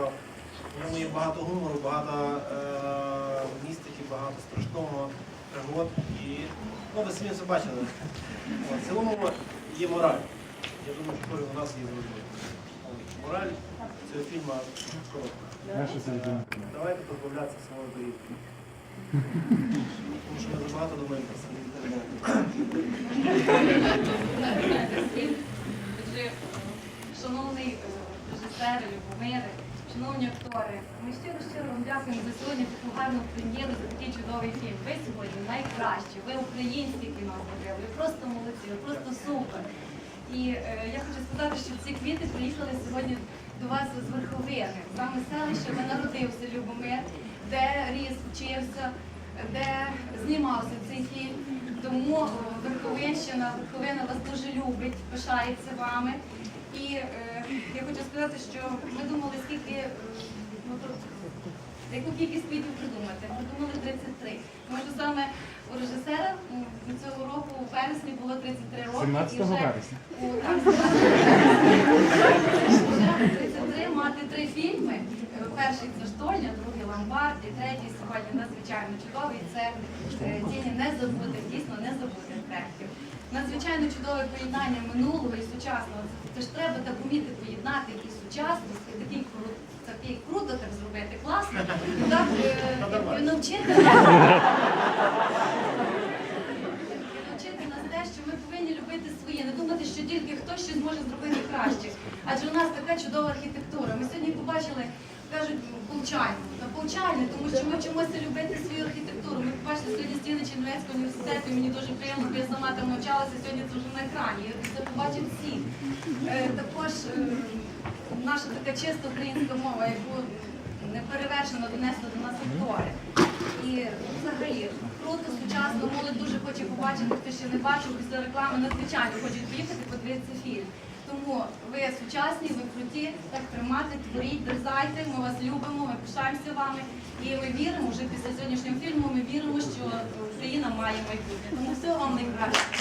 багато, в ньому є багато гумору, багато е, містики, багато страшного пригод. І ну, ви самі все бачили. В цілому є мораль. Я думаю, що у нас є зрозуміє. Мораль цього фільму коротка. Давайте позбавлятися свого доїзду. Тому що ми забагато думаємо про самі інтернет. Шановний е, режисер Любомири, шановні актори, ми щиро щиро вам дякуємо за сьогодні таку гарну прем'єру, за такий чудовий фільм. Ви сьогодні найкращі, ви українське кіно зробили, просто молодці, ви просто супер. І е, я хочу сказати, що ці квіти приїхали сьогодні до вас з верховини, саме селище, де народився Любомир, де ріс, вчився, де знімався цей фільм. Тому Верховинщина, Верховина вас дуже любить, пишається вами. І е, я хочу сказати, що ми думали, скільки е, ну, то, яку кількість квітів придумати. Придумали 33. Тому що саме у режисера цього року у вересні було 33 роки. 17 і вже вересня. 33 мати три фільми. Е, Перший це штольня, другий ломбард, і третій сьогодні надзвичайно чудовий. Це тіні незабутих, дійсно незабутих проєктів. Надзвичайно чудове поєднання минулого і сучасного. Це ж треба так вміти поєднати і сучасність, і такий крут, такий круто так зробити, класно. І так е, і навчити нас те, що ми повинні любити своє, не думати, що тільки хтось щось може зробити краще. Адже у нас така чудова архітектура. Ми сьогодні побачили, кажуть, полчальну. Та тому що ми вчимося любити побачили сьогодні стіни Чернівецького університету, мені дуже приємно, бо я сама там навчалася, сьогодні це вже на екрані. І це побачив всі. Е, також е, наша така чиста українська мова, яку неперевершено донесли до нас актори. І взагалі круто, сучасно, молодь дуже хоче побачити, хто ще не бачив після реклами, надзвичайно хочуть приїхати, подивитися фільм. Тому ви сучасні, ви круті, так тримати, творіть, дерзайте, ми вас любимо, ми пишаємося вами. І ми віримо, вже після сьогоднішнього фільму ми віримо, що Україна має майбутнє. Тому всього вам найкраще.